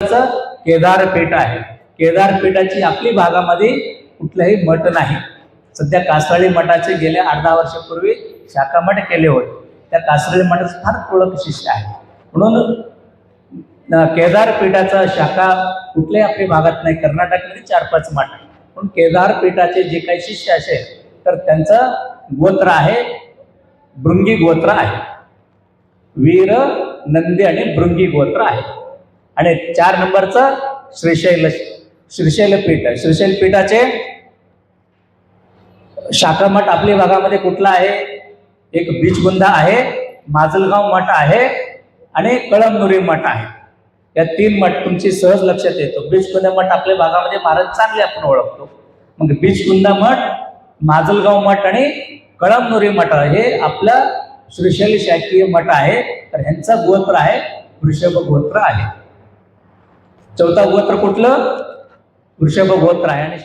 केदारपेठ आहे. केदारपेठाची आपली भागामध्ये कुठलंही मठ नाही. सध्या कासराळी मठाचे गेल्या अर्धा वर्षापूर्वी शाखा मठ केले होते. त्या कासराळी मठाचं फार ओळख शिष्य आहे. म्हणून केदारपीठाचा शाखा कुठल्याही आपल्या भागात नाही. कर्नाटकमध्ये चार पाच मठ आहे पण केदारपीठाचे जे काही शिष्य असेल तर त्यांचं गोत्र आहे भृंगी गोत्र आहे. वीर नंदी आणि भृंगी गोत्र आहे. आणि चार नंबरचं श्रीशैल श्रीशैल पीठ. आहे श्रीशैल पीठाचे शाखा मठ आपल्या भागामध्ये कुठला आहे? एक बीचगुंदा आहे माजलगाव मठ आहे आणि कळमनुरी मठ आहे. या तीन मठ तुमची सहज लक्षात येतो. बीचगुंदा मठ आपल्या भागामध्ये महाराज चांगले आपण ओळखतो. मग बीचगुंदा मठ माजलगाव मठ आणि कळमनुरी मठ हे आपलं श्रीशैल शाकीय मठ आहे. तर ह्यांचा गोत्र आहे वृषभ गोत्र आहे. चौथा गोत्र कुठलं? वृषभ गोत्र आहे. आणि